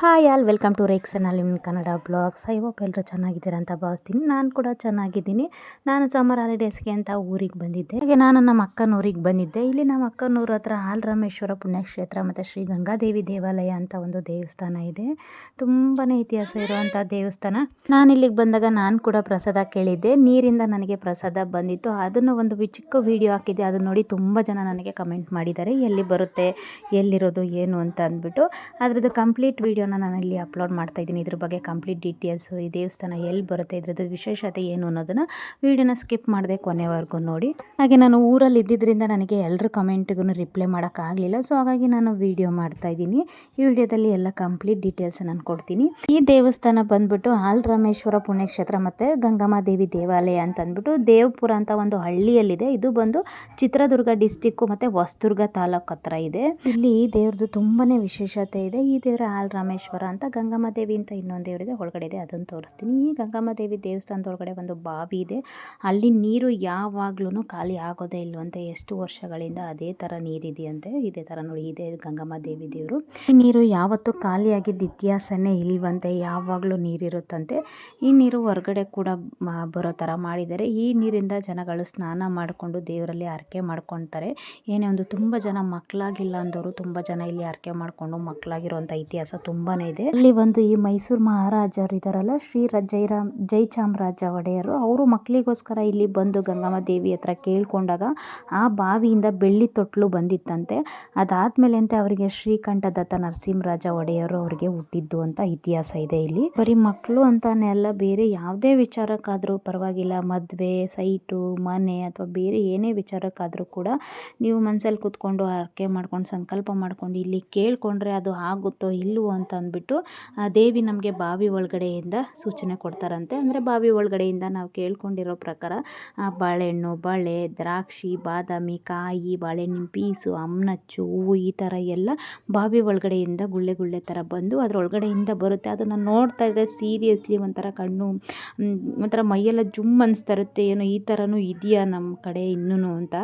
Hi all, welcome to Rex channel ನಿಮ್ಮ Kannada blogs. I hope ಎಲ್ಲರೂ ಚೆನ್ನಾಗಿದ್ದೀರಾ ಅಂತ ಭಾವಿಸ್ತೀನಿ. ನಾನು ಕೂಡ ಚೆನ್ನಾಗಿದ್ದೀನಿ. ನಾನು ಸಮ್ಮರ್ ಹಾಲಿಡೇಸ್ಗೆ ಅಂತ ಊರಿಗೆ ಬಂದಿದ್ದೆ. ಹಾಗೆ ನಾನು ನಮ್ಮ ಅಕ್ಕನ ಊರಿಗೆ ಬಂದಿದ್ದೆ. ಇಲ್ಲಿ ನಮ್ಮ ಅಕ್ಕನೂರ ಹತ್ರ ಆಲ್ರಾಮೇಶ್ವರ ಪುಣ್ಯಕ್ಷೇತ್ರ ಮತ್ತು ಶ್ರೀ ಗಂಗಾದೇವಿ ದೇವಾಲಯ ಅಂತ ಒಂದು ದೇವಸ್ಥಾನ ಇದೆ. ತುಂಬಾ ಇತಿಹಾಸ ಇರುವಂಥ ದೇವಸ್ಥಾನ. ನಾನು ಇಲ್ಲಿಗೆ ಬಂದಾಗ ನಾನು ಕೂಡ ಪ್ರಸಾದ ಕೇಳಿದ್ದೆ. ನೀರಿಂದ ನನಗೆ ಪ್ರಸಾದ ಬಂದಿತ್ತು. ಅದನ್ನು ಒಂದು ಚಿಕ್ಕ ವಿಡಿಯೋ ಹಾಕಿದ್ದೆ. ಅದನ್ನು ನೋಡಿ ತುಂಬ ಜನ ನನಗೆ ಕಮೆಂಟ್ ಮಾಡಿದ್ದಾರೆ. ಎಲ್ಲಿ ಬರುತ್ತೆ, ಎಲ್ಲಿರೋದು, ಏನು ಅಂತ ಅಂದ್ಬಿಟ್ಟು. ಅದರದ್ದು ಕಂಪ್ಲೀಟ್ ವೀಡಿಯೋನ ನಾನು ಇಲ್ಲಿ ಅಪ್ಲೋಡ್ ಮಾಡ್ತಾ ಇದ್ದೀನಿ. ಇದ್ರ ಬಗ್ಗೆ ಕಂಪ್ಲೀಟ್ ಡೀಟೇಲ್ಸು ಈ ದೇವಸ್ಥಾನ ಎಲ್ಲಿ ಬರುತ್ತೆ, ಇದ್ರದ್ದು ವಿಶೇಷತೆ ಏನು ಅನ್ನೋದನ್ನು ವಿಡಿಯೋನ ಸ್ಕಿಪ್ ಮಾಡದೆ ಕೊನೆವರೆಗೂ ನೋಡಿ. ಹಾಗೆ ನಾನು ಊರಲ್ಲಿ ಇದ್ದಿದ್ದರಿಂದ ನನಗೆ ಎಲ್ಲರ ಕಮೆಂಟ್ಗೂ ರಿಪ್ಲೈ ಮಾಡೋಕ್ಕಾಗಲಿಲ್ಲ ಸೊ ಹಾಗಾಗಿ ನಾನು ವಿಡಿಯೋ ಮಾಡ್ತಾ ಇದ್ದೀನಿ. ಈ ವಿಡಿಯೋದಲ್ಲಿ ಎಲ್ಲ ಕಂಪ್ಲೀಟ್ ಡೀಟೇಲ್ಸ್ ನಾನು ಕೊಡ್ತೀನಿ. ಈ ದೇವಸ್ಥಾನ ಬಂದ್ಬಿಟ್ಟು ಆಲ್ ರಾಮೇಶ್ವರ ಪುಣ್ಯಕ್ಷೇತ್ರ ಮತ್ತು ಗಂಗಮ್ಮ ದೇವಿ ದೇವಾಲಯ ಅಂತ ಅಂದ್ಬಿಟ್ಟು ದೇವಪುರ ಅಂತ ಒಂದು ಹಳ್ಳಿಯಲ್ಲಿದೆ. ಇದು ಬಂದು ಚಿತ್ರದುರ್ಗ ಡಿಸ್ಟಿಕ್ಕು ಮತ್ತು ಹೊಸದುರ್ಗ ತಾಲೂಕು ಹತ್ರ ಇದೆ. ಇಲ್ಲಿ ದೇವ್ರದ್ದು ತುಂಬಾನೇ ವಿಶೇಷತೆ ಇದೆ. ಈ ದೇವರ ರಾಮೇಶ್ವರ ಅಂತ ಗಂಗಮ್ಮ ದೇವಿ ಅಂತ ಇನ್ನೊಂದು ದೇವರಿದೆ, ಒಳಗಡೆ ಇದೆ, ಅದನ್ನು ತೋರಿಸ್ತೀನಿ. ಈ ಗಂಗಮ್ಮ ದೇವಿ ದೇವಸ್ಥಾನದ ಒಳಗಡೆ ಒಂದು ಬಾವಿ ಇದೆ. ಅಲ್ಲಿ ನೀರು ಯಾವಾಗ್ಲೂ ಖಾಲಿ ಆಗೋದೇ ಇಲ್ವಂತೆ. ಎಷ್ಟು ವರ್ಷಗಳಿಂದ ಅದೇ ಥರ ನೀರಿದೆಯಂತೆ. ಇದೇ ಥರ ನೋಡಿ, ಇದೆ ಗಂಗಮ್ಮ ದೇವಿ ದೇವರು. ಈ ನೀರು ಯಾವತ್ತೂ ಖಾಲಿಯಾಗಿದ್ದ ಇತಿಹಾಸನೇ ಇಲ್ವಂತೆ. ಯಾವಾಗಲೂ ನೀರಿರುತ್ತಂತೆ. ಈ ನೀರು ಹೊರಗಡೆ ಕೂಡ ಬರೋ ಥರ ಮಾಡಿದ್ದಾರೆ. ಈ ನೀರಿಂದ ಜನಗಳು ಸ್ನಾನ ಮಾಡಿಕೊಂಡು ದೇವರಲ್ಲಿ ಹರಕೆ ಮಾಡ್ಕೊತಾರೆ. ಏನೇ ಒಂದು ತುಂಬ ಜನ ಮಕ್ಕಳಾಗಿಲ್ಲ ಅಂದವರು ತುಂಬ ಜನ ಇಲ್ಲಿ ಹರಕೆ ಮಾಡಿಕೊಂಡು ಮಕ್ಕಳಾಗಿರುವಂಥ ಇತಿಹಾಸ ತುಂಬಾ ಇದೆ. ಅಲ್ಲಿ ಒಂದು ಈ ಮೈಸೂರು ಮಹಾರಾಜರು ಇದಾರಲ್ಲ, ಶ್ರೀ ಜೈರಾಮ್ ಜೈ ಚಾಮರಾಜ ಒಡೆಯರು, ಅವರು ಮಕ್ಕಳಿಗೋಸ್ಕರ ಇಲ್ಲಿ ಬಂದು ಗಂಗಮ್ಮ ದೇವಿ ಹತ್ರ ಕೇಳ್ಕೊಂಡಾಗ ಆ ಬಾವಿಯಿಂದ ಬೆಳ್ಳಿ ತೊಟ್ಲು ಬಂದಿತ್ತಂತೆ. ಅದಾದ್ಮೇಲೆ ಅಂತ ಅವರಿಗೆ ಶ್ರೀಕಂಠದತ್ತ ನರಸಿಂಹರಾಜ ಒಡೆಯರು ಅವರಿಗೆ ಹುಟ್ಟಿದ್ದು ಅಂತ ಇತಿಹಾಸ ಇದೆ ಇಲ್ಲಿ. ಬರೀ ಮಕ್ಕಳು ಅಂತಾನೆ ಅಲ್ಲ, ಬೇರೆ ಯಾವುದೇ ವಿಚಾರಕ್ಕಾದರೂ ಪರವಾಗಿಲ್ಲ. ಮದುವೆ, ಸೈಟು, ಮನೆ ಅಥವಾ ಬೇರೆ ಏನೇ ವಿಚಾರಕ್ಕಾದರೂ ಕೂಡ ನೀವು ಮನಸ್ಸಲ್ಲಿ ಕೂತ್ಕೊಂಡು ಹರಕೆ ಮಾಡ್ಕೊಂಡು, ಸಂಕಲ್ಪ ಮಾಡ್ಕೊಂಡು ಇಲ್ಲಿ ಕೇಳ್ಕೊಂಡ್ರೆ ಅದು ಆಗುತ್ತೋ ಇಲ್ಲವೋ ಅಂತ ಅಂದ್ಬಿಟ್ಟು ದೇವಿ ನಮಗೆ ಬಾವಿ ಒಳಗಡೆಯಿಂದ ಸೂಚನೆ ಕೊಡ್ತಾರಂತೆ. ಅಂದರೆ ಬಾವಿ ಒಳಗಡೆಯಿಂದ ನಾವು ಕೇಳ್ಕೊಂಡಿರೋ ಪ್ರಕಾರ ಬಾಳೆಹಣ್ಣು, ಬಳೆ, ದ್ರಾಕ್ಷಿ, ಬಾದಾಮಿ, ಕಾಯಿ, ಬಾಳೆಹಣ್ಣಿನ ಪೀಸು ಅಮ್ನಚ್ಚು ಹೂವು, ಈ ಥರ ಎಲ್ಲ ಬಾವಿ ಒಳಗಡೆಯಿಂದ ಗುಳ್ಳೆ ಗುಳ್ಳೆ ಥರ ಬಂದು ಅದ್ರ ಒಳಗಡೆಯಿಂದ ಬರುತ್ತೆ. ಅದನ್ನು ನೋಡ್ತಾ ಇದ್ದರೆ ಸೀರಿಯಸ್ಲಿ ಒಂಥರ ಕಣ್ಣು ಒಂಥರ ಮೈಯೆಲ್ಲ ಜುಮ್ ಅನಿಸ್ತಾ ಇರುತ್ತೆ. ಏನೋ ಈ ಥರನೂ ಇದೆಯಾ ನಮ್ಮ ಕಡೆ ಇನ್ನೂ ಅಂತ.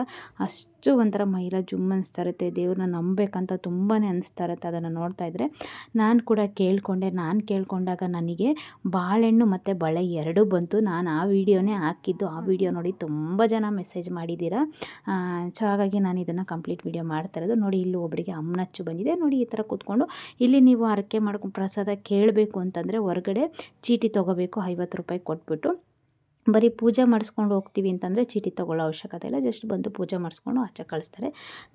ಅಷ್ಟು ಒಂಥರ ಮೈಲ ಜುಮ್ ಅನಿಸ್ತಾ ಇರುತ್ತೆ ದೇವ್ರನ್ನ ನಂಬಬೇಕಂತ ತುಂಬಾ ಅನಿಸ್ತಾ ಇರುತ್ತೆ ಅದನ್ನು ನೋಡ್ತಾ ಇದ್ದರೆ ನಾನು ಕೂಡ ಕೇಳಿಕೊಂಡೆ, ನಾನು ಕೇಳ್ಕೊಂಡಾಗ ನನಗೆ ಬಾಳೆಹಣ್ಣು ಮತ್ತು ಬಳೆ ಎರಡೂ ಬಂತು. ನಾನು ಆ ವಿಡಿಯೋನೇ ಹಾಕಿದ್ದು, ಆ ವಿಡಿಯೋ ನೋಡಿ ತುಂಬ ಜನ ಮೆಸೇಜ್ ಮಾಡಿದ್ದೀರಾ. ಸೊ ಹಾಗಾಗಿ ನಾನು ಇದನ್ನು ಕಂಪ್ಲೀಟ್ ವಿಡಿಯೋ ಮಾಡ್ತಾ ಇರೋದು. ನೋಡಿ, ಇಲ್ಲಿ ಒಬ್ಬರಿಗೆ ಅಮ್ಮನಚ್ಚು ಬಂದಿದೆ. ನೋಡಿ, ಈ ಥರ ಕೂತ್ಕೊಂಡು ಇಲ್ಲಿ ನೀವು ಹರಕೆ ಮಾಡ್ಕೊಂಡು ಪ್ರಸಾದ ಕೇಳಬೇಕು ಅಂತಂದರೆ ಹೊರಗಡೆ ಚೀಟಿ ತೊಗೋಬೇಕು, ಐವತ್ತು ರೂಪಾಯಿ ಕೊಟ್ಬಿಟ್ಟು. ಬರೀ ಪೂಜೆ ಮಾಡಿಸ್ಕೊಂಡು ಹೋಗ್ತೀವಿ ಅಂತಂದರೆ ಚೀಟಿ ತೊಗೊಳ್ಳೋ ಅವಶ್ಯಕತೆ ಇಲ್ಲ. ಜಸ್ಟ್ ಬಂದು ಪೂಜೆ ಮಾಡಿಸ್ಕೊಂಡು ಆಚೆ ಕಳಿಸ್ತಾರೆ.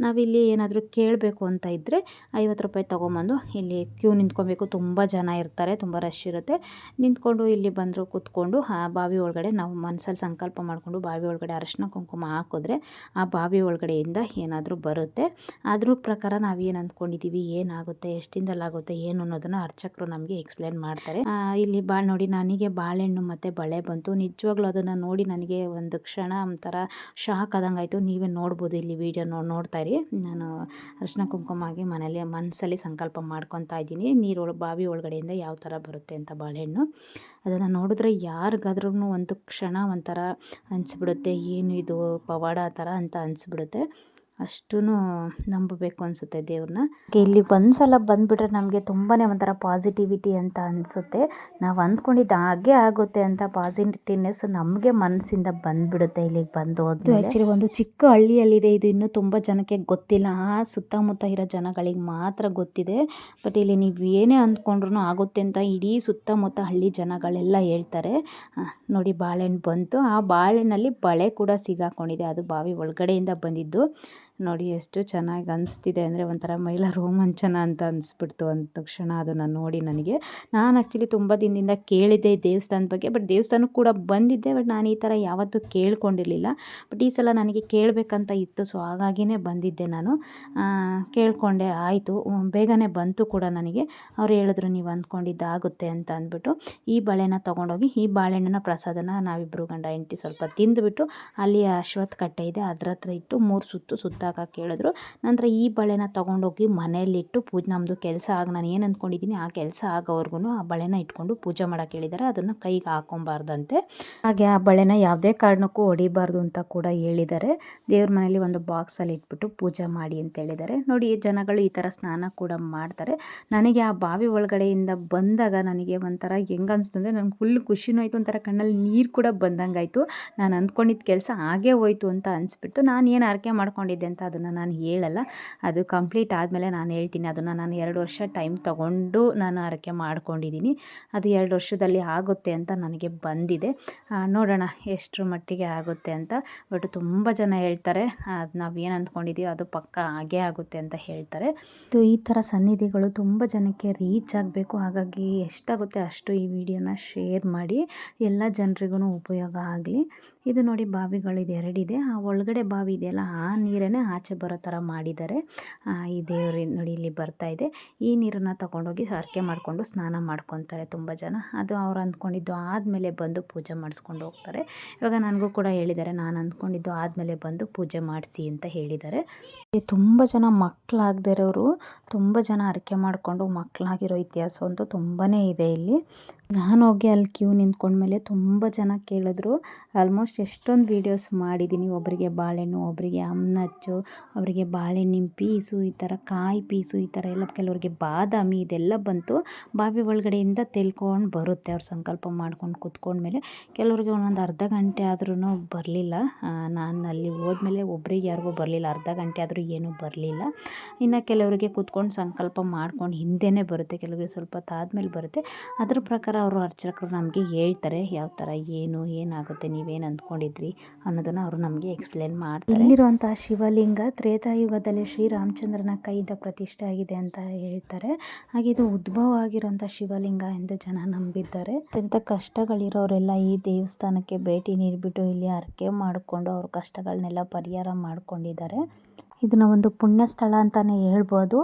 ನಾವಿಲ್ಲಿ ಏನಾದರೂ ಕೇಳಬೇಕು ಅಂತ ಇದ್ದರೆ ಐವತ್ತು ರೂಪಾಯಿ ತೊಗೊಂಬಂದು ಇಲ್ಲಿ ಕ್ಯೂ ನಿಂತ್ಕೊಬೇಕು. ತುಂಬ ಜನ ಇರ್ತಾರೆ, ತುಂಬ ರಶ್ ಇರುತ್ತೆ. ನಿಂತ್ಕೊಂಡು ಇಲ್ಲಿ ಬಂದರು ಕೂತ್ಕೊಂಡು, ಆ ಬಾವಿ ಒಳಗಡೆ ನಾವು ಮನಸ್ಸಲ್ಲಿ ಸಂಕಲ್ಪ ಮಾಡಿಕೊಂಡು ಬಾವಿ ಒಳಗಡೆ ಅರಶಿನ ಕುಂಕುಮ ಹಾಕಿದ್ರೆ ಆ ಬಾವಿ ಒಳಗಡೆಯಿಂದ ಏನಾದರೂ ಬರುತ್ತೆ. ಅದ್ರ ಪ್ರಕಾರ ನಾವು ಏನು ಅಂದ್ಕೊಂಡಿದ್ದೀವಿ ಏನಾಗುತ್ತೆ, ಎಷ್ಟು ದಿನದಲ್ಲಾಗುತ್ತೆ ಏನು ಅನ್ನೋದನ್ನು ಅರ್ಚಕರು ನಮಗೆ ಎಕ್ಸ್ಪ್ಲೇನ್ ಮಾಡ್ತಾರೆ. ಇಲ್ಲಿ ಬಾ, ನೋಡಿ, ನನಗೆ ಬಾಳೆಹಣ್ಣು ಮತ್ತು ಬಳೆ ಬಂತು. ನಿಜವಾಗ್ಲೂ ಅದನ್ನು ನೋಡಿ ನನಗೆ ಒಂದು ಕ್ಷಣ ಒಂಥರ ಶಾಕ್ ಆದಂಗೆ ಆಯಿತು ನೀವೇ ನೋಡ್ಬೋದು ಇಲ್ಲಿ ವಿಡಿಯೋ ನೋಡಿ ನೋಡ್ತಾ ಇರಿ. ನಾನು ಅರ್ಶಿನ ಕುಂಕುಮ ಆಗಿ ಮನೇಲಿ ಮನಸ್ಸಲ್ಲಿ ಸಂಕಲ್ಪ ಮಾಡ್ಕೊತಾ ಇದ್ದೀನಿ. ನೀರು ಬಾವಿ ಒಳಗಡೆಯಿಂದ ಯಾವ ಥರ ಬರುತ್ತೆ ಅಂತ ಬಾಳೆಹಣ್ಣು. ಅದನ್ನು ನೋಡಿದ್ರೆ ಯಾರಿಗಾದ್ರೂ ಒಂದು ಕ್ಷಣ ಒಂಥರ ಅನಿಸ್ಬಿಡುತ್ತೆ. ಏನು ಇದು ಪವಾಡ ಥರ ಅಂತ ಅನಿಸ್ಬಿಡುತ್ತೆ. ಅಷ್ಟೂ ನಂಬಬೇಕು ಅನಿಸುತ್ತೆ ದೇವ್ರನ್ನ. ಇಲ್ಲಿ ಒಂದ್ಸಲ ಬಂದುಬಿಟ್ರೆ ನಮಗೆ ತುಂಬಾ ಒಂಥರ ಪಾಸಿಟಿವಿಟಿ ಅಂತ ಅನಿಸುತ್ತೆ. ನಾವು ಅಂದ್ಕೊಂಡಿದ್ದು ಹಾಗೆ ಆಗುತ್ತೆ ಅಂತ ಪಾಸಿಟಿವ್ನೆಸ್ ನಮಗೆ ಮನಸ್ಸಿಂದ ಬಂದ್ಬಿಡುತ್ತೆ ಇಲ್ಲಿಗೆ ಬಂದು ಇದು ಆ್ಯಕ್ಚುಲಿ ಒಂದು ಚಿಕ್ಕ ಹಳ್ಳಿಯಲ್ಲಿದೆ. ಇದು ಇನ್ನೂ ತುಂಬ ಜನಕ್ಕೆ ಗೊತ್ತಿಲ್ಲ. ಆ ಸುತ್ತಮುತ್ತ ಇರೋ ಜನಗಳಿಗೆ ಮಾತ್ರ ಗೊತ್ತಿದೆ. ಬಟ್ ಇಲ್ಲಿ ನೀವು ಏನೇ ಅಂದ್ಕೊಂಡ್ರು ಆಗುತ್ತೆ ಅಂತ ಇಡೀ ಸುತ್ತಮುತ್ತ ಹಳ್ಳಿ ಜನಗಳೆಲ್ಲ ಹೇಳ್ತಾರೆ. ನೋಡಿ ಬಾಳೆಹಣ್ಣು ಬಂತು. ಆ ಬಾಳೆಹಣ್ಣಲ್ಲಿ ಬಳೆ ಕೂಡ ಸಿಗಾಕೊಂಡಿದೆ. ಅದು ಬಾವಿ ಒಳಗಡೆಯಿಂದ ಬಂದಿದ್ದು. ನೋಡಿ ಎಷ್ಟು ಚೆನ್ನಾಗಿ ಅನಿಸ್ತಿದೆ ಅಂದರೆ ಒಂಥರ ಮೈಲ ರೋಮಾಂಚನ ಅಂತ ಅನಿಸ್ಬಿಡ್ತು ಅಂದ ತಕ್ಷಣ ಅದನ್ನು ನೋಡಿ ನನಗೆ. ನಾನು ಆ್ಯಕ್ಚುಲಿ ತುಂಬ ದಿನದಿಂದ ಕೇಳಿದ್ದೆ ದೇವಸ್ಥಾನದ ಬಗ್ಗೆ ಬಟ್ ದೇವಸ್ಥಾನಕ್ಕೆ ಕೂಡ ಬಂದಿದ್ದೆ ಬಟ್ ನಾನು ಈ ಥರ ಯಾವತ್ತೂ ಕೇಳ್ಕೊಂಡಿರಲಿಲ್ಲ. ಬಟ್ ಈ ಸಲ ನನಗೆ ಕೇಳಬೇಕಂತ ಇತ್ತು ಸೊ ಹಾಗಾಗಿನೇ ಬಂದಿದ್ದೆ ನಾನು. ಕೇಳಿಕೊಂಡೆ, ಆಯಿತು ಬೇಗನೆ ಬಂತು ಕೂಡ ನನಗೆ. ಅವ್ರು ಹೇಳಿದ್ರು, ನೀವು ಅಂದ್ಕೊಂಡಿದ್ದಾಗುತ್ತೆ ಅಂತ ಅಂದ್ಬಿಟ್ಟು, ಈ ಬಾಳೆನ ತೊಗೊಂಡೋಗಿ, ಈ ಬಾಳೆಹಣ್ಣನ ಪ್ರಸಾದನ ನಾವಿಬ್ಬರು ಗಂಡ ಹೆಂಡತಿ ಸ್ವಲ್ಪ ತಿಂದುಬಿಟ್ಟು, ಅಲ್ಲಿ ಅಶ್ವತ್ಥ ಕಟ್ಟೆ ಇದೆ, ಅದ್ರ ಹತ್ರ ಇಟ್ಟು ಮೂರು ಸುತ್ತು ಸುತ್ತಾಕಿ ಹಾಕಕ್ಕೆ ಕೇಳಿದ್ರು, ನಂತರ ಈ ಬಳೆನ ತೊಗೊಂಡೋಗಿ ಮನೆಯಲ್ಲಿಟ್ಟು ಪೂಜೆ ನಮ್ಮದು ಕೆಲಸ ಆಗ, ನಾನು ಏನು ಅಂದ್ಕೊಂಡಿದ್ದೀನಿ ಆ ಕೆಲಸ ಆಗೋವರೆಗೂ ಆ ಬಳೆನ ಇಟ್ಕೊಂಡು ಪೂಜೆ ಮಾಡೋಕೆ ಹೇಳಿದ್ದಾರೆ ಅದನ್ನು ಕೈಗೆ ಹಾಕೊಬಾರ್ದಂತೆ. ಹಾಗೆ ಆ ಬಳೆನ ಯಾವುದೇ ಕಾರಣಕ್ಕೂ ಹೊಡಿಬಾರ್ದು ಅಂತ ಕೂಡ ಹೇಳಿದ್ದಾರೆ ದೇವ್ರ ಮನೇಲಿ ಒಂದು ಬಾಕ್ಸಲ್ಲಿ ಇಟ್ಬಿಟ್ಟು ಪೂಜೆ ಮಾಡಿ ಅಂತ ಹೇಳಿದ್ದಾರೆ ನೋಡಿ, ಜನಗಳು ಈ ಥರ ಸ್ನಾನ ಕೂಡ ಮಾಡ್ತಾರೆ. ನನಗೆ ಆ ಬಾವಿ ಒಳಗಡೆಯಿಂದ ಬಂದಾಗ ನನಗೆ ಒಂಥರ ಹೆಂಗೆ ಅನಿಸ್ತಂದರೆ ನನಗೆ ಫುಲ್ ಖುಷಿನೂ ಆಯಿತು, ಒಂಥರ ಕಣ್ಣಲ್ಲಿ ನೀರು ಕೂಡ ಬಂದಂಗಾಯಿತು. ನಾನು ಅಂದ್ಕೊಂಡಿದ್ದ ಕೆಲಸ ಹಾಗೆ ಹೋಯ್ತು ಅಂತ ಅನಿಸ್ಬಿಟ್ಟು ನಾನು ಏನು ಆರಕೆ ಮಾಡ್ಕೊಂಡಿದ್ದೆ ಅಂತ ಅದನ್ನು ನಾನು ಹೇಳಲ್ಲ. ಅದು ಕಂಪ್ಲೀಟ್ ಆದಮೇಲೆ ನಾನು ಹೇಳ್ತೀನಿ. ಅದನ್ನು ನಾನು ಎರಡು ವರ್ಷ ಟೈಮ್ ತಗೊಂಡು ನಾನು ಆರೈಕೆ ಮಾಡ್ಕೊಂಡಿದ್ದೀನಿ ಅದು ಎರಡು ವರ್ಷದಲ್ಲಿ ಆಗುತ್ತೆ ಅಂತ ನನಗೆ ಬಂದಿದೆ. ನೋಡೋಣ ಎಷ್ಟರ ಮಟ್ಟಿಗೆ ಆಗುತ್ತೆ ಅಂತ. ಬಟ್ ತುಂಬ ಜನ ಹೇಳ್ತಾರೆ, ಅದು ನಾವು ಏನು ಅಂದ್ಕೊಂಡಿದ್ದೀವಿ ಅದು ಪಕ್ಕ ಆಗೇ ಆಗುತ್ತೆ ಅಂತ ಹೇಳ್ತಾರೆ. ಈ ಥರ ಸನ್ನಿಧಿಗಳು ತುಂಬ ಜನಕ್ಕೆ ರೀಚ್ ಆಗಬೇಕು. ಹಾಗಾಗಿ ಎಷ್ಟಾಗುತ್ತೆ ಅಷ್ಟು ಈ ವಿಡಿಯೋನ ಶೇರ್ ಮಾಡಿ. ಎಲ್ಲ ಜನರಿಗೂ ಉಪಯೋಗ ಆಗಲಿ. ಇದು ನೋಡಿ ಬಾವಿಗಳು ಇದು ಎರಡಿದೆ. ಆ ಒಳಗಡೆ ಬಾವಿ ಇದೆಯಲ್ಲ ಆ ನೀರನ್ನೇ ಆಚೆ ಬರೋ ಥರ ಮಾಡಿದ್ದಾರೆ. ಈ ದೇವ್ರ ನೋಡಿ ಇಲ್ಲಿ ಬರ್ತಾ ಇದೆ. ಈ ನೀರನ್ನು ತಗೊಂಡೋಗಿ ಹರಕೆ ಮಾಡಿಕೊಂಡು ಸ್ನಾನ ಮಾಡ್ಕೊತಾರೆ ತುಂಬ ಜನ. ಅದು ಅವ್ರು ಅಂದ್ಕೊಂಡಿದ್ದು ಆದಮೇಲೆ ಬಂದು ಪೂಜೆ ಮಾಡಿಸ್ಕೊಂಡು ಹೋಗ್ತಾರೆ. ಇವಾಗ ನನಗೂ ಕೂಡ ಹೇಳಿದ್ದಾರೆ, ನಾನು ಅಂದ್ಕೊಂಡಿದ್ದು ಆದಮೇಲೆ ಬಂದು ಪೂಜೆ ಮಾಡಿಸಿ ಅಂತ ಹೇಳಿದ್ದಾರೆ. ತುಂಬ ಜನ ಮಕ್ಕಳಾಗದೇ ಇರೋರು ತುಂಬ ಜನ ಹರಕೆ ಮಾಡಿಕೊಂಡು ಮಕ್ಕಳಾಗಿರೋ ಇತಿಹಾಸ ಅಂತೂ ತುಂಬಾ ಇದೆ ಇಲ್ಲಿ. ನಾನು ಹೋಗಿ ಅಲ್ಲಿ ಕ್ಯೂ ನಿಂತ್ಕೊಂಡ್ಮೇಲೆ ತುಂಬ ಜನ ಕೇಳಿದ್ರು. ಆಲ್ಮೋಸ್ಟ್ ಎಷ್ಟೊಂದು ವೀಡಿಯೋಸ್ ಮಾಡಿದ್ದೀನಿ ಒಬ್ಬರಿಗೆ ಬಾಳೆಹಣ್ಣು ಒಬ್ಬರಿಗೆ ಅಮ್ನಚ್ಚು ಅವರಿಗೆ ಬಾಳೆಹಣ್ಣಿನ ಪೀಸು ಈ ಥರ ಕಾಯಿ ಪೀಸು ಈ ಥರ ಎಲ್ಲ ಕೆಲವರಿಗೆ ಬಾದಾಮಿ ಇದೆಲ್ಲ ಬಂತು. ಬಾವಿ ಒಳಗಡೆಯಿಂದ ತೆಲ್ಕೊಂಡು ಬರುತ್ತೆ. ಅವ್ರು ಸಂಕಲ್ಪ ಮಾಡ್ಕೊಂಡು ಕುತ್ಕೊಂಡ್ಮೇಲೆ ಕೆಲವರಿಗೆ ಒಂದೊಂದು ಅರ್ಧ ಗಂಟೆ ಆದ್ರೂ ಬರಲಿಲ್ಲ. ನಾನು ಅಲ್ಲಿ ಹೋದ್ಮೇಲೆ ಒಬ್ರಿಗೆ ಯಾರಿಗೂ ಬರಲಿಲ್ಲ. ಅರ್ಧ ಗಂಟೆ ಆದರೂ ಏನೂ ಬರಲಿಲ್ಲ. ಇನ್ನು ಕೆಲವರಿಗೆ ಕುತ್ಕೊಂಡು ಸಂಕಲ್ಪ ಮಾಡ್ಕೊಂಡು ಹಿಂದೆನೇ ಬರುತ್ತೆ. ಕೆಲವರಿಗೆ ಸ್ವಲ್ಪ ಹೊತ್ತು ಆದಮೇಲೆ ಬರುತ್ತೆ. ಅದ್ರ ಪ್ರಕಾರ ಅವರು ಅರ್ಚಕರು ನಮಗೆ ಹೇಳ್ತಾರೆ, ಯಾವ ಥರ, ಏನು, ಏನಾಗುತ್ತೆ, ನೀವೇನು ಅಂದ್ಕೊಂಡಿದ್ರಿ? ಅನ್ನೋದನ್ನು ಅವರು ನಮಗೆ ಎಕ್ಸ್ಪ್ಲೇನ್ ಮಾಡ್ತಾರೆ. ಇಲ್ಲಿರುವಂತಹ ಶಿವಲಿಂಗ ತ್ರೇತಾಯುಗದಲ್ಲಿ ಶ್ರೀರಾಮಚಂದ್ರನ ಕೈಯಿಂದ ಪ್ರತಿಷ್ಠೆ ಆಗಿದೆ ಅಂತ ಹೇಳ್ತಾರೆ. ಹಾಗೆ ಇದು ಉದ್ಭವ ಆಗಿರುವಂಥ ಶಿವಲಿಂಗ ಎಂದು ಜನ ನಂಬಿದ್ದಾರೆ. ಅತ್ಯಂತ ಕಷ್ಟಗಳಿರೋರೆಲ್ಲ ಈ ದೇವಸ್ಥಾನಕ್ಕೆ ಭೇಟಿ ನೀಡಿಬಿಟ್ಟು ಇಲ್ಲಿ ಹರಕೆ ಮಾಡಿಕೊಂಡು ಅವ್ರ ಕಷ್ಟಗಳನ್ನೆಲ್ಲ ಪರಿಹಾರ ಮಾಡ್ಕೊಂಡಿದ್ದಾರೆ. ಇದನ್ನ ಒಂದು ಪುಣ್ಯ ಸ್ಥಳ ಅಂತಲೇ ಹೇಳ್ಬೋದು.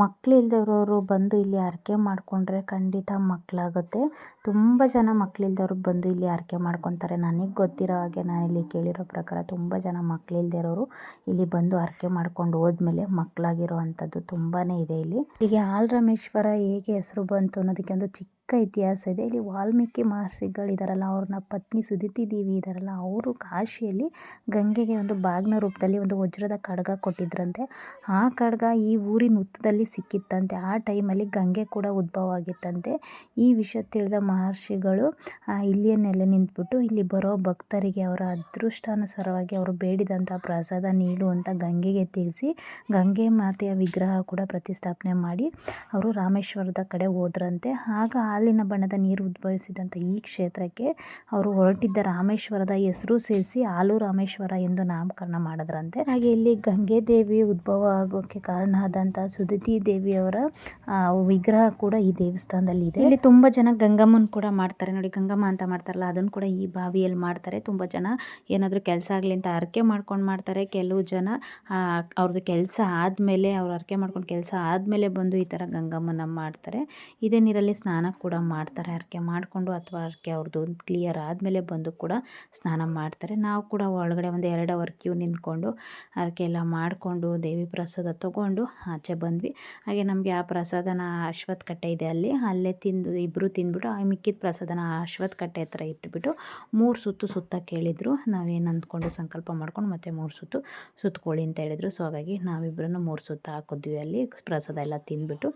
ಮಕ್ಳು ಇಲ್ದಿರೋರು ಬಂದು ಇಲ್ಲಿ ಹರಕೆ ಮಾಡಿಕೊಂಡ್ರೆ ಖಂಡಿತ ಮಕ್ಕಳಾಗುತ್ತೆ ತುಂಬ ಜನ ಮಕ್ಕಳಿಲ್ದವ್ರು ಬಂದು ಇಲ್ಲಿ ಹರಕೆ ಮಾಡ್ಕೊತಾರೆ. ನನಗೆ ಗೊತ್ತಿರೋ ಹಾಗೆ ನಾನು ಇಲ್ಲಿ ಕೇಳಿರೋ ಪ್ರಕಾರ ತುಂಬ ಜನ ಮಕ್ಕಳಿಲ್ದಿರೋರು ಇಲ್ಲಿ ಬಂದು ಹರಕೆ ಮಾಡ್ಕೊಂಡು ಹೋದ್ಮೇಲೆ ಮಕ್ಕಳಾಗಿರೋ ಅಂಥದ್ದು ತುಂಬಾ ಇದೆ ಇಲ್ಲಿ. ಹೀಗೆ ಆಲ್ರಾಮೇಶ್ವರ ಹೇಗೆ ಹೆಸರು ಬಂತು ಅನ್ನೋದಕ್ಕೆ ಒಂದು ಚಿಕ್ಕ ಇತಿಹಾಸ ಇದೆ. ಇಲ್ಲಿ ವಾಲ್ಮೀಕಿ ಮಹರ್ಷಿಗಳಿದಾರಲ್ಲ ಅವ್ರನ್ನ ಪತ್ನಿ ಸುದಿತಿ ದೇವಿ ಇದ್ದಾರಲ್ಲ ಅವರು ಕಾಶಿಯಲ್ಲಿ ಗಂಗೆಗೆ ಒಂದು ಬಾಗ್ನ ರೂಪದಲ್ಲಿ ಒಂದು ವಜ್ರದ ಖಡ್ಗ ಕೊಟ್ಟಿದ್ರಂತೆ. ಆ ಖಡ್ಗ ಈ ಊರಿನ ಹುತ್ತದಲ್ಲಿ ಸಿಕ್ಕಿತ್ತಂತೆ. ಆ ಟೈಮಲ್ಲಿ ಗಂಗೆ ಕೂಡ ಉದ್ಭವ ಆಗಿತ್ತಂತೆ. ಈ ವಿಷಯ ತಿಳಿದ ಮಹರ್ಷಿಗಳು ಆ, ನೆಲೆ ನಿಂತ್ಬಿಟ್ಟು ಇಲ್ಲಿ ಬರೋ ಭಕ್ತರಿಗೆ ಅವರ ಅದೃಷ್ಟಾನುಸಾರವಾಗಿ ಅವರು ಬೇಡಿದಂಥ ಪ್ರಸಾದ ನೀಡು ಅಂತ ಗಂಗೆಗೆ ತಿಳಿಸಿ ಗಂಗೆ ಮಾತೆಯ ವಿಗ್ರಹ ಕೂಡ ಪ್ರತಿಷ್ಠಾಪನೆ ಮಾಡಿ ಅವರು ರಾಮೇಶ್ವರದ ಕಡೆ ಹೋದ್ರಂತೆ. ಆಗ ಹಾಲಿನ ಬಣ್ಣದ ನೀರು ಉದ್ಭವಿಸಿದಂಥ ಈ ಕ್ಷೇತ್ರಕ್ಕೆ ಅವರು ಹೊರಟಿದ್ದ ರಾಮೇಶ್ವರದ ಹೆಸರು ಸೇರಿಸಿ ಹಾಲು ರಾಮೇಶ್ವರ ಎಂದು ನಾಮಕರಣ ಮಾಡಿದ್ರಂತೆ. ಹಾಗೆ ಇಲ್ಲಿ ಗಂಗೆ ದೇವಿ ಉದ್ಭವ ಆಗೋಕ್ಕೆ ಕಾರಣ ಆದಂಥ ಸುದಿತಿ ದೇವಿಯವರ ವಿಗ್ರಹ ಕೂಡ ಈ ದೇವಸ್ಥಾನದಲ್ಲಿ ಇದೆ. ಇಲ್ಲಿ ತುಂಬ ಜನ ಗಂಗಮ್ಮನ ಕೂಡ ಮಾಡ್ತಾರೆ. ನೋಡಿ, ಗಂಗಮ್ಮ ಅಂತ ಮಾಡ್ತಾರಲ್ಲ ಅದನ್ನು ಕೂಡ ಈ ಬಾವಿಯಲ್ಲಿ ಮಾಡ್ತಾರೆ. ತುಂಬ ಜನ ಏನಾದರೂ ಕೆಲಸ ಆಗಲಿ ಅಂತ ಹರಕೆ ಮಾಡ್ಕೊಂಡು ಮಾಡ್ತಾರೆ. ಕೆಲವು ಜನ ಅವ್ರದ್ದು ಕೆಲಸ ಆದಮೇಲೆ ಅವ್ರು ಹರಕೆ ಮಾಡ್ಕೊಂಡು ಕೆಲಸ ಆದಮೇಲೆ ಬಂದು ಈ ಥರ ಗಂಗಮ್ಮನ ಮಾಡ್ತಾರೆ. ಇದೇ ನೀರಲ್ಲಿ ಸ್ನಾನ ಕೂಡ ಮಾಡ್ತಾರೆ. ಹರಕೆ ಮಾಡಿಕೊಂಡು ಅಥವಾ ಹರಕೆ ಅವ್ರದ್ದು ಕ್ಲಿಯರ್ ಆದಮೇಲೆ ಬಂದು ಕೂಡ ಸ್ನಾನ ಮಾಡ್ತಾರೆ. ನಾವು ಕೂಡ ಒಳಗಡೆ ಒಂದು ಎರಡು ಅವರ್ ಕ್ಯೂ ನಿಂತ್ಕೊಂಡು ಹರಕೆ ಎಲ್ಲ ಮಾಡಿಕೊಂಡು ದೇವಿ ಪ್ರಸಾದ ತೊಗೊಂಡು ಆಚೆ ಬಂದ್ವಿ. ಹಾಗೆ ನಮಗೆ ಆ ಪ್ರಸಾದನ ಅಶ್ವತ್ ಕಟ್ಟೆ ಇದೆ ಅಲ್ಲಿ. ಅಲ್ಲೇ ತಿಂದು ಇಬ್ಬರು ತಿಂದ್ಬಿಟ್ಟು ಆ ಮಿಕ್ಕಿದ ಪ್ರಸಾದನ ಅಶ್ವತ್ ಕಟ್ಟೆ ಹತ್ರ ಇಟ್ಬಿಟ್ಟು ಮೂರು ಸುತ್ತು ಸುತ್ತ ಕೇಳಿದ್ರು. ನಾವೇನು ಅಂದ್ಕೊಂಡು ಸಂಕಲ್ಪ ಮಾಡ್ಕೊಂಡು ಮತ್ತೆ ಮೂರು ಸುತ್ತು ಸುತ್ತಕೊಳ್ಳಿ ಅಂತ ಹೇಳಿದರು. ಸೊ ಹಾಗಾಗಿ ನಾವಿಬ್ಬರನ್ನು ಮೂರು ಸುತ್ತ ಹಾಕಿದ್ವಿ ಅಲ್ಲಿ. ಪ್ರಸಾದ ಎಲ್ಲ ತಿಂದ್ಬಿಟ್ಟು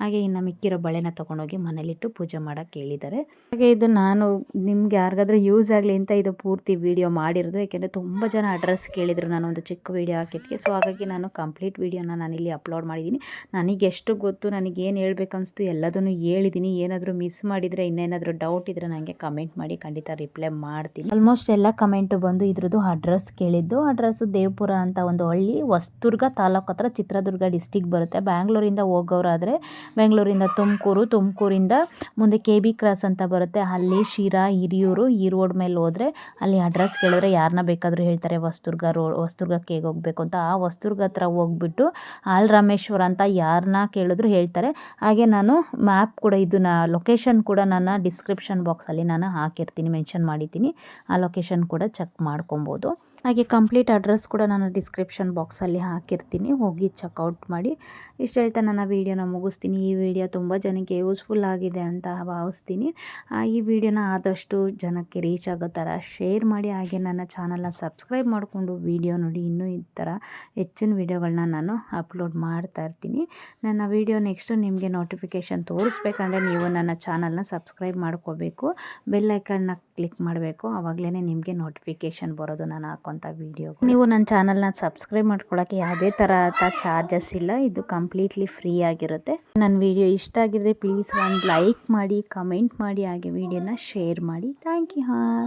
ಹಾಗೆ ಇನ್ನು ಮಿಕ್ಕಿರೋ ಬಳೆನ ತೊಗೊಂಡೋಗಿ ಮನೇಲಿಟ್ಟು ಪೂಜೆ ಮಾಡೋಕ್ಕೆ ಹೇಳಿದ್ದಾರೆ. ಹಾಗೆ ಇದು ನಾನು ನಿಮ್ಗೆ ಯಾರಿಗಾದ್ರೂ ಯೂಸ್ ಆಗಲಿ ಅಂತ ಇದು ಪೂರ್ತಿ ವಿಡಿಯೋ ಮಾಡಿರೋದು. ಯಾಕೆಂದರೆ ತುಂಬ ಜನ ಅಡ್ರೆಸ್ ಕೇಳಿದರು. ನಾನು ಒಂದು ಚಿಕ್ಕ ವಿಡಿಯೋ ಹಾಕಿದ್ದಕ್ಕೆ ಸೊ ಹಾಗಾಗಿ ನಾನು ಕಂಪ್ಲೀಟ್ ವಿಡಿಯೋನ ನಾನು ಇಲ್ಲಿ ಅಪ್ಲೋಡ್ ಮಾಡಿದ್ದೀನಿ. ನನಗೆ ಎಷ್ಟು ಗೊತ್ತು, ನನಗೆ ಏನು ಹೇಳಬೇಕನ್ನಿಸ್ತು ಎಲ್ಲದನ್ನು ಹೇಳಿದ್ದೀನಿ. ಏನಾದರೂ ಮಿಸ್ ಮಾಡಿದರೆ, ಇನ್ನೇನಾದರೂ ಡೌಟ್ ಇದ್ದರೆ ನನಗೆ ಕಮೆಂಟ್ ಮಾಡಿ ಖಂಡಿತ ರಿಪ್ಲೈ ಮಾಡ್ತೀನಿ. ಆಲ್ಮೋಸ್ಟ್ ಎಲ್ಲ ಕಮೆಂಟ್ ಬಂದು ಇದ್ರದ್ದು ಅಡ್ರೆಸ್ ಕೇಳಿದ್ದು. ಅಡ್ರೆಸ್ ದೇವಪುರ ಅಂತ ಒಂದು ಹಳ್ಳಿ. ಹೊಸದುರ್ಗ ತಾಲೂಕು ಹತ್ರ ಚಿತ್ರದುರ್ಗ ಡಿಸ್ಟಿಕ್ ಬರುತ್ತೆ. ಬ್ಯಾಂಗ್ಳೂರಿಂದ ಹೋಗೋರಾದರೆ ಬೆಂಗಳೂರಿಂದ ತುಮಕೂರು, ತುಮಕೂರಿಂದ ಮುಂದೆ ಕೆ ಬಿ ಕ್ರಾಸ್ ಅಂತ ಬರುತ್ತೆ. ಅಲ್ಲಿ ಶಿರಾ, ಹಿರಿಯೂರು ಈ ರೋಡ್ ಮೇಲೆ ಹೋದರೆ ಅಲ್ಲಿ ಅಡ್ರೆಸ್ ಕೇಳಿದ್ರೆ ಯಾರನ್ನ ಬೇಕಾದರೂ ಹೇಳ್ತಾರೆ ವಸ್ತುರ್ಗ ರೋ ವಸ್ತುರ್ಗಕ್ಕೆ ಹೇಗೆ ಹೋಗಬೇಕು? ಅಂತ. ಆ ಹೊಸದುರ್ಗ ಹತ್ರ ಹೋಗ್ಬಿಟ್ಟು ಆಲ್ ರಾಮೇಶ್ವರ ಅಂತ ಯಾರನ್ನ ಕೇಳಿದ್ರು ಹೇಳ್ತಾರೆ. ಹಾಗೆ ನಾನು ಮ್ಯಾಪ್ ಕೂಡ ಇದನ್ನ ಲೊಕೇಶನ್ ಕೂಡ ನನ್ನ ಡಿಸ್ಕ್ರಿಪ್ಷನ್ ಬಾಕ್ಸಲ್ಲಿ ನಾನು ಹಾಕಿರ್ತೀನಿ ಮೆನ್ಷನ್ ಮಾಡಿದ್ದೀನಿ. ಆ ಲೊಕೇಶನ್ ಕೂಡ ಚೆಕ್ ಮಾಡ್ಕೊಬೋದು. ಹಾಗೆ ಕಂಪ್ಲೀಟ್ ಅಡ್ರೆಸ್ ಕೂಡ ನಾನು ಡಿಸ್ಕ್ರಿಪ್ಷನ್ ಬಾಕ್ಸಲ್ಲಿ ಹಾಕಿರ್ತೀನಿ, ಹೋಗಿ ಚೆಕ್ಔಟ್ ಮಾಡಿ. ಇಷ್ಟು ಹೇಳ್ತಾ ನನ್ನ ವೀಡಿಯೋನ ಮುಗಿಸ್ತೀನಿ. ಈ ವಿಡಿಯೋ ತುಂಬ ಜನಕ್ಕೆ ಯೂಸ್ಫುಲ್ ಆಗಿದೆ ಅಂತ ಭಾವಿಸ್ತೀನಿ. ಈ ವಿಡಿಯೋನ ಆದಷ್ಟು ಜನಕ್ಕೆ ರೀಚ್ ಆಗೋ ಥರ ಶೇರ್ ಮಾಡಿ. ಹಾಗೆ ನನ್ನ ಚಾನಲ್ನ ಸಬ್ಸ್ಕ್ರೈಬ್ ಮಾಡಿಕೊಂಡು ವಿಡಿಯೋ ನೋಡಿ. ಇನ್ನೂ ಈ ಥರ ಹೆಚ್ಚಿನ ವಿಡಿಯೋಗಳನ್ನ ನಾನು ಅಪ್ಲೋಡ್ ಮಾಡ್ತಾ ಇರ್ತೀನಿ. ನನ್ನ ವಿಡಿಯೋ ನೆಕ್ಸ್ಟು ನಿಮಗೆ ನೋಟಿಫಿಕೇಷನ್ ತೋರಿಸ್ಬೇಕಂದ್ರೆ ನೀವು ನನ್ನ ಚಾನಲ್ನ ಸಬ್ಸ್ಕ್ರೈಬ್ ಮಾಡ್ಕೋಬೇಕು. ಬೆಲ್ಲೈಕನ್ನ ಕ್ಲಿಕ್ ಮಾಡಬೇಕು. ಆವಾಗಲೇ ನಿಮಗೆ ನೋಟಿಫಿಕೇಷನ್ ಬರೋದು ನಾನು ಹಾಕೋಂಥ ವೀಡಿಯೋ ನೀವು ನನ್ನ ಚಾನಲ್ನ ಸಬ್ಸ್ಕ್ರೈಬ್ ಮಾಡ್ಕೊಳ್ಳೋಕ್ಕೆ ಯಾವುದೇ ಥರದ ಚಾರ್ಜಸ್ ಇಲ್ಲ. ಇದು ಕಂಪ್ಲೀಟ್ಲಿ ಫ್ರೀ ಆಗಿರುತ್ತೆ. ನನ್ನ ವಿಡಿಯೋ ಇಷ್ಟ ಆಗಿದ್ರೆ ಪ್ಲೀಸ್ ಒಂದು ಲೈಕ್ ಮಾಡಿ ಕಮೆಂಟ್ ಮಾಡಿ, ಹಾಗೆ ವಿಡಿಯೋನ ಶೇರ್ ಮಾಡಿ. ಥ್ಯಾಂಕ್ ಯು ಹಾಂ.